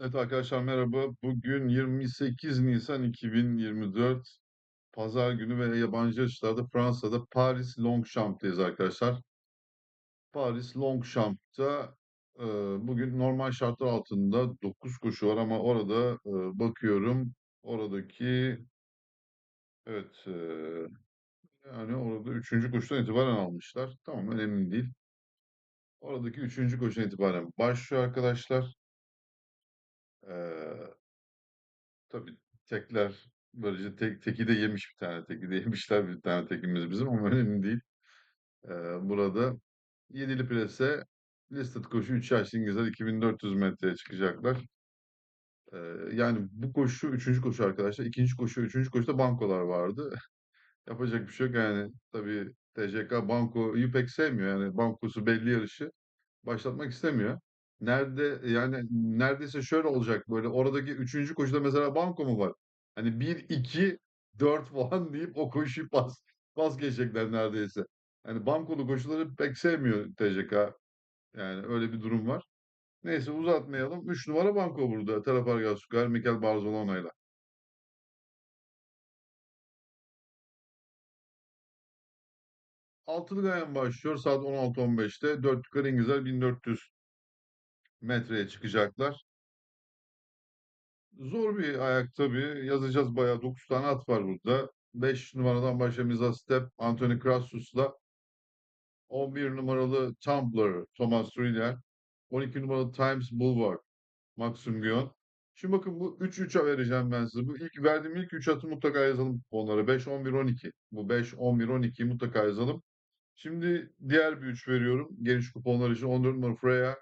Evet arkadaşlar merhaba. Bugün 28 Nisan 2024 Pazar günü ve yabancı yarışlarda Fransa'da Paris Longchamp'tayız arkadaşlar. Paris Longchamp'ta e, bugün normal şartlar altında 9 koşu var ama orada e, bakıyorum oradaki evet e, yani orada 3. koşudan itibaren almışlar. Tamam önemli değil. Oradaki 3. koşudan itibaren başlıyor arkadaşlar. E, Tabii tekler böylece tek, teki de yemiş bir tane teki de yemişler bir tane tekimiz bizim ama önemli değil. Ee, burada yedili plase listed koşu 3 yaşlı İngilizler 2400 metreye çıkacaklar. Ee, yani bu koşu üçüncü koşu arkadaşlar. ikinci koşu, üçüncü koşuda bankolar vardı. Yapacak bir şey yok yani. Tabii TCK bankoyu pek sevmiyor. Yani bankosu belli yarışı başlatmak istemiyor. Nerede yani neredeyse şöyle olacak böyle oradaki üçüncü koşuda mesela banko mu var? Hani bir, iki, dört falan deyip o koşuyu pas pas geçecekler neredeyse. Yani bankolu koşuları pek sevmiyor TCK. Yani öyle bir durum var. Neyse uzatmayalım. 3 numara banko burada. Trafalgar Square, Mikel Barzolona'yla. Altılı Gayen başlıyor saat 16.15'te. 4 yukarı İngilizler 1400 metreye çıkacaklar. Zor bir ayak tabii. Yazacağız bayağı. 9 tane at var burada. 5 numaradan başlayacağımız Step Anthony Crassus'la 11 numaralı Tumbler Thomas Thriller 12 numaralı Times Boulevard Maxim Guyon. Şimdi bakın bu 3-3'e vereceğim ben size. Bu ilk verdiğim ilk 3 atı mutlaka yazalım onlara. 5, 11, 12. Bu 5, 11, 12 mutlaka yazalım. Şimdi diğer bir 3 veriyorum. Geniş kuponlar için 14 numaralı Freya,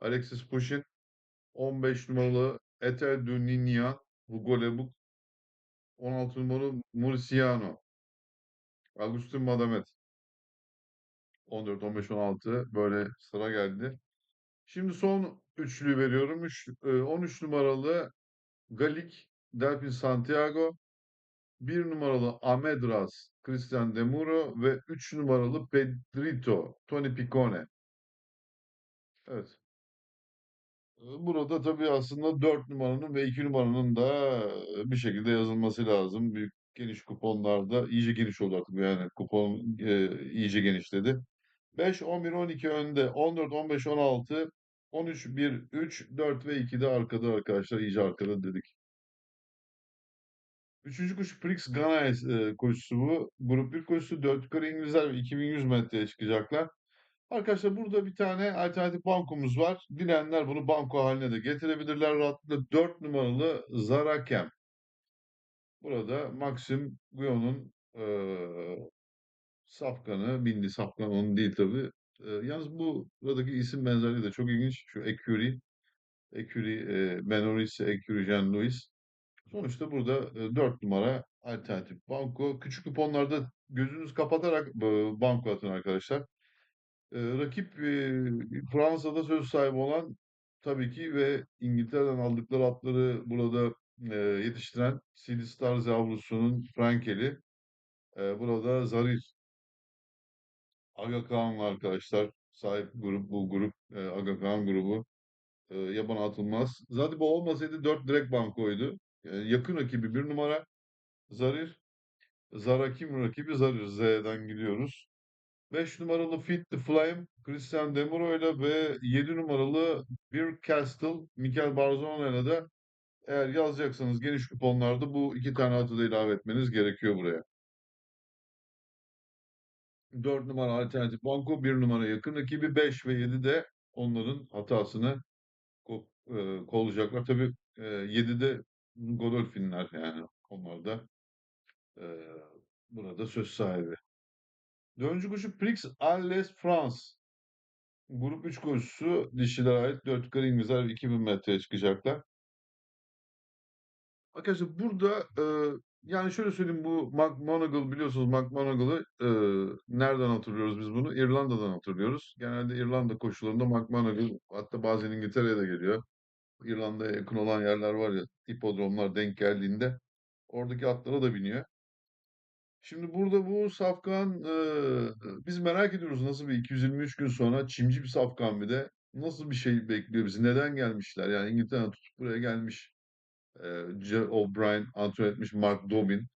Alexis Pushin, 15 numaralı Eter du Ninian, Hugo Lebuk, 16 numaralı Murciano. Agustin Madamet. 14, 15, 16 böyle sıra geldi. Şimdi son üçlü veriyorum. Üç, e, 13 numaralı Galik Delphin Santiago. 1 numaralı Amedras Christian Demuro ve 3 numaralı Pedrito Tony Picone. Evet. Burada tabii aslında 4 numaranın ve 2 numaranın da bir şekilde yazılması lazım. Büyük geniş kuponlarda iyice geniş oldu artık yani kupon e, iyice genişledi. 5, 11, 12 önde. 14, 15, 16, 13, 1, 3, 4 ve 2 de arkada arkadaşlar. iyice arkada dedik. Üçüncü koşu Prix Ghana e, koşusu bu. Grup 1 koşusu 4 yukarı İngilizler 2100 metreye çıkacaklar. Arkadaşlar burada bir tane alternatif bankomuz var. Dileyenler bunu banko haline de getirebilirler rahatlıkla. 4 numaralı Zarakem. Burada Maxim Guyon'un e, safkanı, bindi safkan onun değil tabi. E, yalnız bu buradaki isim benzerliği de çok ilginç. Şu Ecurie, Ecurie, e, Menoris, Ecurie Jean Louis. Sonuçta burada e, 4 numara alternatif banko. Küçük kuponlarda gözünüz kapatarak e, banko atın arkadaşlar. Rakip Fransa'da söz sahibi olan tabii ki ve İngiltere'den aldıkları atları burada yetiştiren Silly Stars yavrusunun Frankeli. Burada Zarif Aga Kağan'la arkadaşlar sahip grup bu grup e, Aga Kağan grubu yabana atılmaz. Zaten bu olmasaydı 4 direkt bankoydu. E, yakın rakibi bir numara Zarif. Zarakim rakibi Zarif. Z'den gidiyoruz. 5 numaralı Fit the Flame Christian Demuro ile ve 7 numaralı Bir Castle Mikel Barzona ile de eğer yazacaksanız geniş kuponlarda bu iki tane atı da ilave etmeniz gerekiyor buraya. 4 numara alternatif banko, 1 numara yakın rakibi, 5 ve 7 de onların hatasını ko e, kollayacaklar. Tabii e, 7'de Godolphin'ler yani onlar da e, burada söz sahibi. Dördüncü koşu Prix Alles France. Grup 3 koşusu dişilere ait 4 yukarı İngilizler 2000 metreye çıkacaklar. Arkadaşlar burada e, yani şöyle söyleyeyim bu McMonagall biliyorsunuz McMonagall'ı e, nereden hatırlıyoruz biz bunu? İrlanda'dan hatırlıyoruz. Genelde İrlanda koşularında McMonagall hatta bazen İngiltere'ye de geliyor. İrlanda'ya yakın olan yerler var ya hipodromlar denk geldiğinde oradaki atlara da biniyor. Şimdi burada bu safkan e, biz merak ediyoruz nasıl bir 223 gün sonra çimci bir safkan bir de nasıl bir şey bekliyor bizi? Neden gelmişler? Yani İngiltere'den tutup buraya gelmiş. Eee Joe O'Brien antrenör etmiş Mark Dobbin.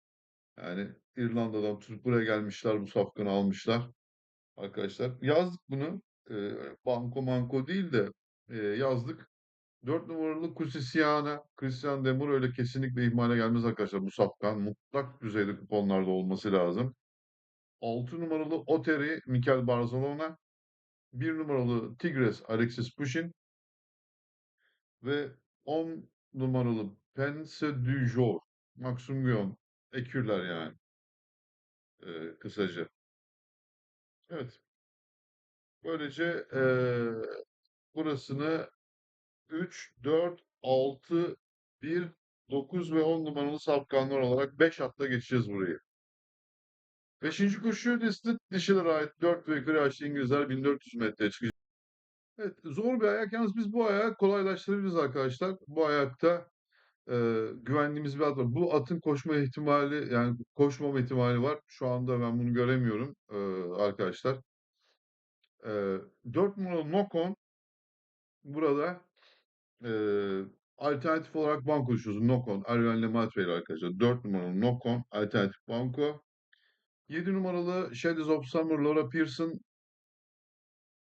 Yani İrlanda'dan tutup buraya gelmişler. Bu safkanı almışlar. Arkadaşlar yazdık bunu. Eee, banko manko değil de eee, yazdık. 4 numaralı Kusisyan'a, Christian Demir öyle kesinlikle ihmale gelmez arkadaşlar. Bu safkan mutlak düzeyde kuponlarda olması lazım. 6 numaralı Oteri, Mikel Barzalona. 1 numaralı Tigres, Alexis Pushin. Ve 10 numaralı Pense du Jour, Maxim Guillaume. Ekürler yani. Eee, kısaca. Evet. Böylece eee, burasını 3, 4, 6, 1, 9 ve 10 numaralı safkanlar olarak 5 hatta geçeceğiz burayı. Beşinci koşu listed dişilere ait 4 ve yukarı yaşlı İngilizler 1400 metreye çıkacak. Evet, zor bir ayak. Yalnız biz bu ayağı kolaylaştırabiliriz arkadaşlar. Bu ayakta eee, güvendiğimiz bir at var. Bu atın koşma ihtimali yani koşmama ihtimali var. Şu anda ben bunu göremiyorum eee, arkadaşlar. Eee 4 numaralı Nokon burada eee, alternatif olarak banko koşuyoruz. Nokon, Erven Lemaitre ile arkadaşlar. 4 numaralı Nokon, alternatif banko. 7 numaralı Shadows of Summer, Laura Pearson.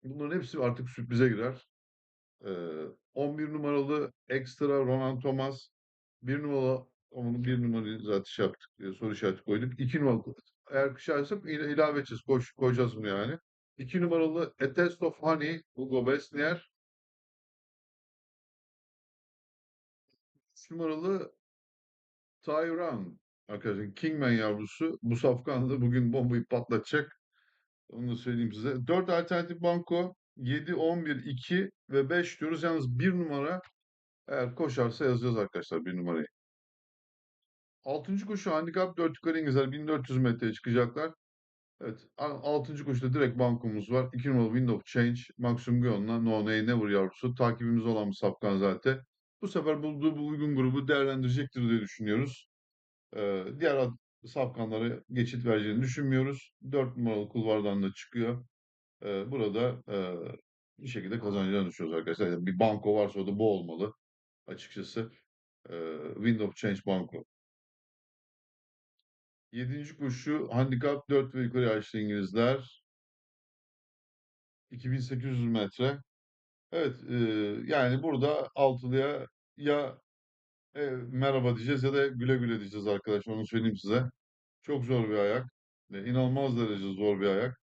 Bunların hepsi artık sürprize girer. Eee 11 numaralı Extra Ronan Thomas. 1 numaralı onun 1 numarayı zaten şey yaptık, soru işareti koyduk. 2 numaralı eğer kışarsak ila ilave edeceğiz. Koş, koyacağız bunu yani. 2 numaralı A Taste of Honey, Hugo Besnier. Numaralı Tyran arkadaşlar Kingman yavrusu. Bu safkanla bugün bombayı patlatacak. Onu da söyleyeyim size. 4 alternatif banko. 7, 11, 2 ve 5 diyoruz. Yalnız 1 numara eğer koşarsa yazacağız arkadaşlar 1 numarayı. 6. koşu handikap 4 yukarı İngilizler 1400 metreye çıkacaklar. Evet. 6. koşuda direkt bankomuz var. 2 numaralı Wind of Change. Maxim Guillaume'la No Nay Never yavrusu. Takibimiz olan bir safkan zaten. Bu sefer bulduğu bu uygun grubu değerlendirecektir diye düşünüyoruz. Diğer safkanlara geçit vereceğini düşünmüyoruz. 4 numaralı kulvardan da çıkıyor. Burada bir şekilde kazanacağını düşünüyoruz arkadaşlar. Yani bir banko varsa o da bu olmalı. Açıkçası. Wind of Change banko. 7. koşu handikap 4 ve yukarı yaşlı İngilizler. 2800 metre. Evet, e, yani burada altılıya ya e, merhaba diyeceğiz ya da güle güle diyeceğiz arkadaşlar. Onu söyleyeyim size. Çok zor bir ayak. E, inanılmaz derece zor bir ayak.